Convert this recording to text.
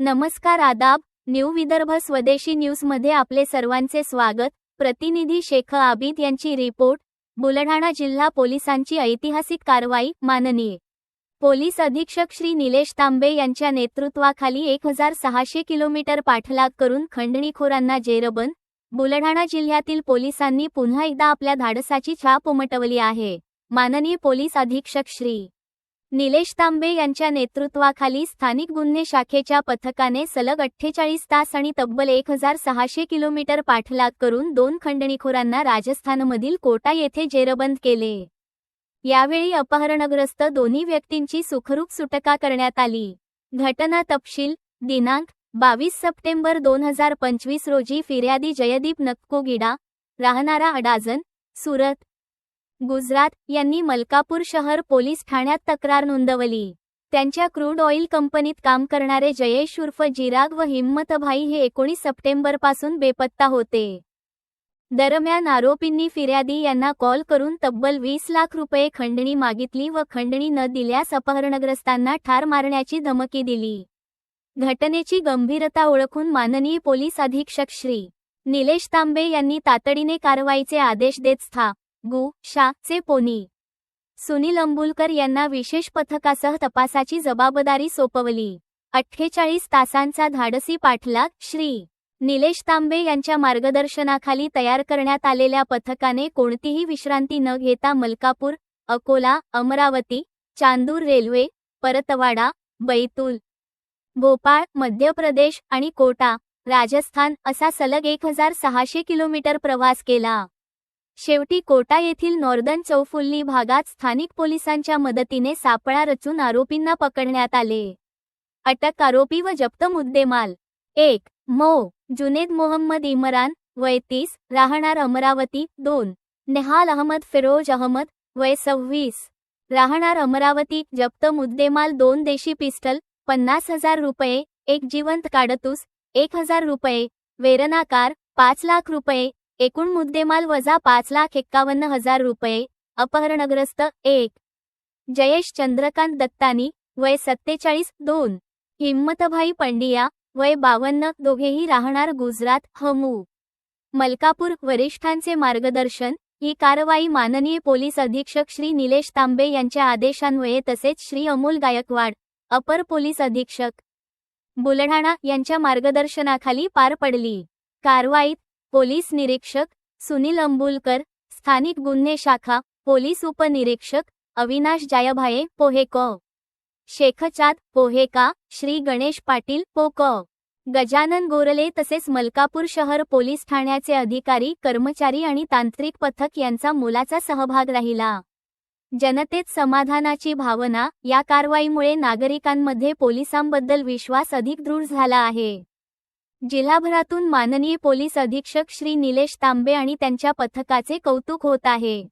नमस्कार आदाब न्यू विदर्भ स्वदेशी न्यूजमध्ये आपले सर्वांचे स्वागत. प्रतिनिधी शेख आबिद यांची रिपोर्ट. बुलढाणा जिल्हा पोलिसांची ऐतिहासिक कारवाई माननीय. पोलीस अधीक्षक श्री निलेश तांबे यांच्या नेतृत्वाखाली एक हजार सहाशे किलोमीटर पाठलाग करून खंडणीखोरांना जेरबंद. बुलढाणा जिल्ह्यातील पोलिसांनी पुन्हा एकदा आपल्या धाडसाची छाप उमटवली आहे. माननीय पोलीस अधीक्षक श्री निलेश तांबे यांच्या नेतृत्वाखाली स्थानिक गुन्हे शाखेच्या पथकाने सलग अठ्ठेचाळीस तास आणि तब्बल एक हजार सहाशे किलोमीटर पाठलाग करून दोन खंडणीखोरांना राजस्थानमधील कोटा येथे जेरबंद केले. यावेळी अपहरणग्रस्त दोन्ही व्यक्तींची सुखरूप सुटका करण्यात आली. घटना तपशील दिनांक बावीस सप्टेंबर दोन हजार पंचवीस रोजी फिर्यादी जयदीप नक्कोगिडा राहणारा अडाजन सुरत गुजरात यांनी मलकापूर शहर पोलीस ठाण्यात तक्रार नोंदवली. त्यांच्या क्रूड ऑइल कंपनीत काम करणारे जयेश उर्फ जिराग व हिम्मतभाई हे एकोणीस सप्टेंबरपासून बेपत्ता होते. दरम्यान आरोपींनी फिर्यादी यांना कॉल करून तब्बल वीस लाख रुपये खंडणी मागितली व खंडणी न दिल्यास अपहरणग्रस्तांना ठार मारण्याची धमकी दिली. घटनेची गंभीरता ओळखून माननीय पोलीस अधीक्षक श्री. निलेश तांबे यांनी तातडीने कारवाईचे आदेश देत स्था. गु. शा. चे पोनी. सुनील अंबुलकर यांना विशेष पथकासह तपासाची जबाबदारी सोपवली. अठ्ठेचाळीस तासांचा धाडसी पाठलाग श्री. निलेश तांबे यांच्या मार्गदर्शनाखाली तयार करण्यात आलेल्या पथकाने कोणतीही विश्रांती न घेता मलकापूर अकोला अमरावती चांदूर रेल्वे परतवाडा बैतूल भोपाळ मध्य प्रदेश आणि कोटा राजस्थान असा सलग एक हजार सहाशे किलोमीटर प्रवास केला. शेवटी कोटा येथील नॉर्दन चौफुल्ली भागात स्थानिक पोलिसांच्या मदतीने सापळा रचून आरोपींना पकडण्यात आले. अटक आरोपी व जप्त मुद्देमाल. एक मो जुनेद मोहम्मद इमरान वय तीस राहणार अमरावती दोन. नेहाल अहमद फिरोज अहमद वय सव्वीस. राहणार अमरावती जप्त मुद्देमाल दोन देशी पिस्टल पन्नास हजार रुपये एक जिवंत काडतूस एक हजार रुपये. वेरनाकार पाच लाख रुपये. एकूण मुद्देमाल वजा पाच लाख एक्कावन्न हजार रुपये. अपहरणग्रस्त एक. जयेश चंद्रकांत दत्तानी वय सत्तेचाळीस दोन. हिम्मतभाई पंडिया वय बावन्न दोघेही राहणार गुजरात हमू मलकापूर वरिष्ठांचे मार्गदर्शन ही कारवाई माननीय पोलीस अधीक्षक श्री निलेश तांबे यांच्या आदेशान्वये तसेच श्री अमोल गायकवाड अपर पोलीस अधीक्षक बुलढाणा यांच्या मार्गदर्शनाखाली पार पडली. कारवाईत पोलीस निरीक्षक सुनील अंबुलकर स्थानिक गुन्हे शाखा पोलीस उपनिरीक्षक अविनाश जायभाये पोहेक शेखचाद पोहेका श्री गणेश पाटील पोक गजानन गोरले तसेच मलकापूर शहर पोलीस ठाण्याचे अधिकारी कर्मचारी आणि तांत्रिक पथक यांचा मोलाचा सहभाग राहिला. जनतेत समाधानाची भावना या कारवाईमुळे नागरिकांमध्ये पोलिसांबद्दल विश्वास अधिक दृढ झाला आहे. जिल्हाभरातून माननीय पोलीस अधीक्षक श्री निलेश तांबे आणि त्यांच्या पथकाचे कौतुक होत आहे.